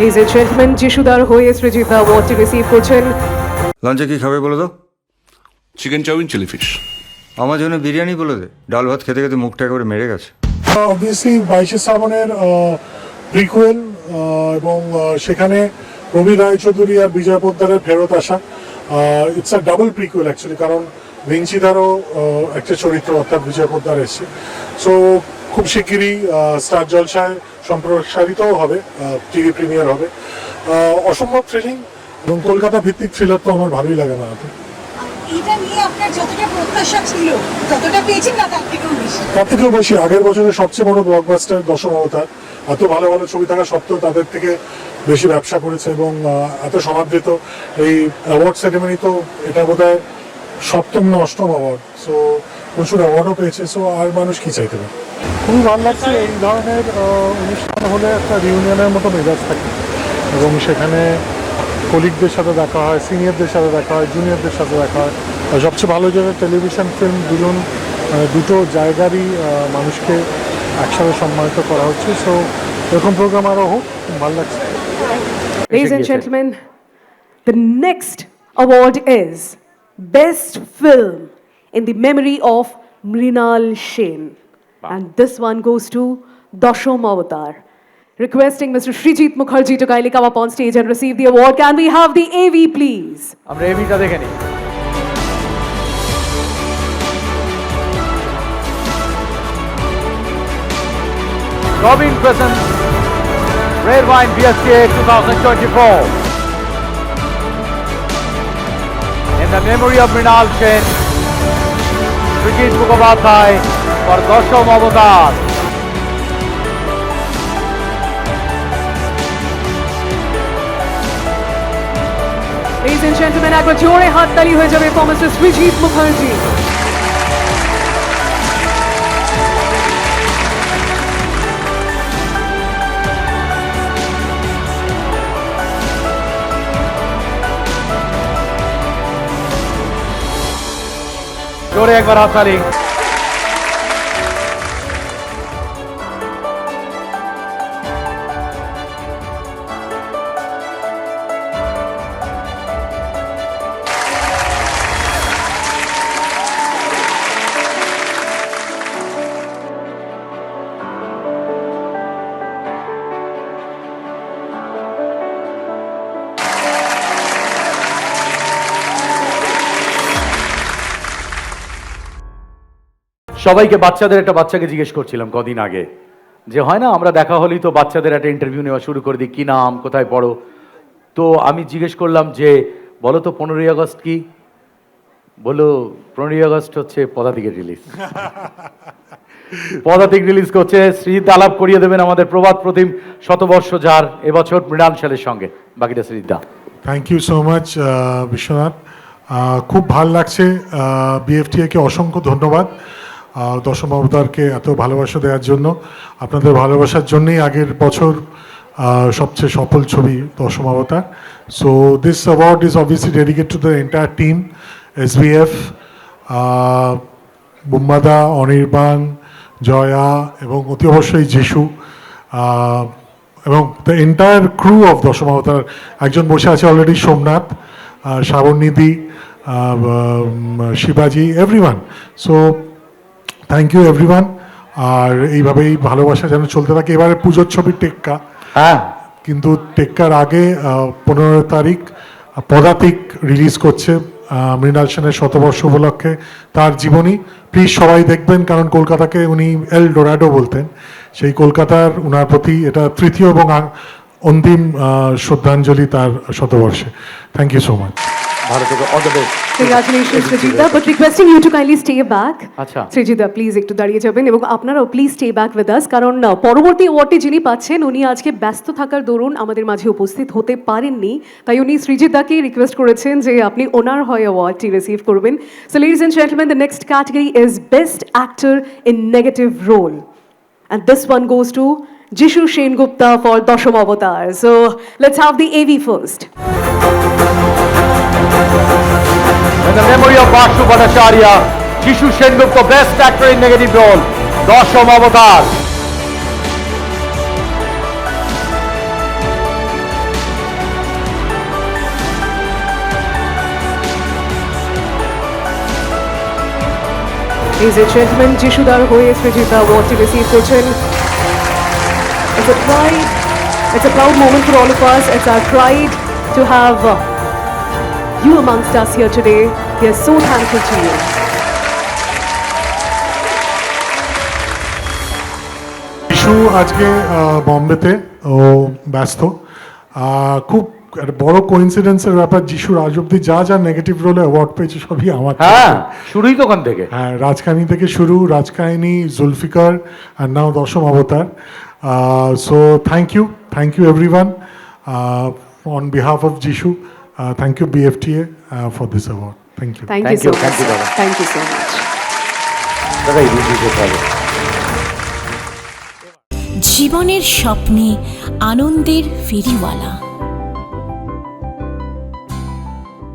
And gentlemen, যিশুদার হয়ে Srijita অ্যাওয়ার্ডটি receive করছেন লাঞ্চে কি খাবে বলে দাও চিকেন চাউমিন চিলি ফিশ আমার জন্য বিরিয়ানি বলে দে। ডাল ভাত খেতে খেতে মুখটা একেবারে মেরে গেছে। অবভিয়াসলি বাইশে শ্রাবণের প্রিকুয়েল এবং সেখানে রবি রায়চৌধুরী আর বিজয় পোদ্দারের ফেরত আসা। It's a double prequel actually কারণ ভিঞ্চিদারও একটা চরিত্র অর্থাৎ বিজয় পোদ্দার এসছে। সো খুব শিগগিরই স্টার জলসায় সম্প্রসারিতও হবে টিভি প্রিমিয়ার হবে। অসম্ভব থ্রিলিং এবং কলকাতা ভিত্তিক থ্রিলার তো আমার ভালোই লাগে না এত। এটা নিয়ে আপনার যতটা প্রত্যাশা ছিল ততটা পেয়েছেন না তার থেকেও বেশি? তার থেকেও বেশি। আগের বছরের সবচেয়ে বড় ব্লকবাস্টার দশম অবতার। এত ভালো ভালো ছবি থাকা সত্ত্বেও তাদের থেকে বেশি ব্যবসা করেছে এবং এত সমাদৃত। এই অ্যাওয়ার্ড সেরেমনি তো এটা বোধ হয় সপ্তম না অষ্টম অ্যাওয়ার্ড সো প্রচুর অ্যাওয়ার্ডও পেয়েছে। সো আর মানুষ কি চাইতে পারে? খুবই ভালো লাগছে এই ধরনের অনুষ্ঠান হলে একটা রিউনিয়নের মতো মেজাজ থাকে। এবং সেখানে কলিগদের সাথে দেখা হয় সিনিয়রদের সাথে দেখা হয় জুনিয়রদের সাথে দেখা হয়। আর সবচেয়ে ভালো যেটা টেলিভিশন ফিল্ম দুজন দুটো জায়গারই মানুষকে একসাথে সম্মানিত করা হচ্ছে। সো এরকম প্রোগ্রাম আরও হোক খুব ভালো লাগছে। Ladies and gentlemen, the next award is Best Film in the memory of Mrinal Sen. And this one goes to Dashom Avatar. Requesting Mr. Srijit Mukherjee to kindly come up on stage and receive the award. Can we have the AV, please? আমরা এভিটা দেখে নিই Robin presents Red Wine BSK 2024 in the memory of Mrinal Sen, Srijit Mukhopadhyay for Dasham Avatar. Ladies and gentlemen, একবার জোরে হাততালি হয়ে যাবে Mr. Srijit Mukherjee. জোরে একবার হাততালি সবাইকে, বাচ্চাদের একটা বাচ্চাকে জিজ্ঞেস করছিলাম কদিন আগে যে, হয় না, আমরা দেখা হলেই তো বাচ্চাদের একটা ইন্টারভিউ নেওয়া শুরু করে দিই, কী নাম, কোথায় পড়ো? তো আমি জিজ্ঞেস করলাম যে, বলো তো, পনেরোই আগস্ট কি? বলো পনেরোই আগস্ট হচ্ছে পদাতিকের রিলিজ পদাতিক রিলিজ করছে শ্রীজিৎ আলাপ করিয়ে দেবেন আমাদের প্রবাদ প্রতিম শতবর্ষ যার এবছর মৃণাল সেলের সঙ্গে। বাকিটা Srijit da thank you so much Biswanath. খুব ভালো লাগছে বিএফটিএকে অসংখ্য ধন্যবাদ। দশম অবতারকে এত ভালোবাসা দেওয়ার জন্য। আপনাদের ভালোবাসার জন্যই আগের বছর সবচেয়ে সফল ছবি Dawshom Awbotaar. So this award is obviously dedicate to the entire team S B F Bumbada, Anirban, Jaya এবং অতি অবশ্যই যিশু এবং দ্য এন্টায়ার ক্রু অফ দশম অবতার। একজন বসে আছে অলরেডি সোমনাথ শ্রাবণনিধি শিবাজি everyone so thank you everyone আর এইভাবেই ভালোবাসা যেন চলতে থাকে। এবারে পুজোর ছবি টেক্কা। হ্যাঁ। কিন্তু টেক্কার আগে পনেরো তারিখ পদাতিক রিলিজ করছে মৃণাল সেনের শতবর্ষ উপলক্ষে তার জীবনী। প্লিজ সবাই দেখবেন কারণ কলকাতাকে উনি এল ডোরাডো বলতেন। সেই কলকাতার উনার প্রতি এটা তৃতীয় এবং অন্তিম শ্রদ্ধাঞ্জলি তার শতবর্ষে। থ্যাংক ইউ সো মাচ ভালো থেকে all the best stay back. আচ্ছা। Srijita, প্লিজ একটু দাঁড়িয়ে যাবেন এবং আপনারাও please stay back with us কারণ পরবর্তী যিনি পাচ্ছেন উনি আজকে ব্যস্ত থাকার দরুন আমাদের মাঝে উপস্থিত হতে পারেননি তাই উনি সৃজিতাকে রিকোয়েস্ট করেছেন যে আপনি ওনার হয়ে অ্যাওয়ার্ডটি রিসিভ করবেন so ladies and gentleman the next category is best actor in negative role Jishu Gupta for Avatar. So let's have the AV first. In the memory of Vashu Bhattacharya, Jishu Shengupta, best actor in negative role, Dasham Avatar. Ladies and gentlemen, Jishu Dar Hoye Srijita award to receive the chin. It's a pride, it's a proud moment for all of us. It's our pride to have you amongst us here today. We are so thankful to you. Issue আজকে বম্বেতে ও ব্যস্ত খুব একটা বড় কোইন্সিডেন্সের ব্যাপার যিশুর আজ অব্দি যা যা নেগেটিভ রোলে অ্যাওয়ার্ড পেয়েছে সবই আমার হ্যাঁ শুরুই তো ওখান থেকে হ্যাঁ রাজকাহিনী থেকে শুরু রাজকাহিনী জুলফিকার আর now Dawshom Abatar so thank you thank you everyone on behalf of Jishu Thank you BAFTA for this award thank you Thank, Thank you you, so thank much. you, Baba. Thank you so much. দাদা এই দিকে চলো জীবনের স্বপ্নে আনন্দের ফেরিওয়ালা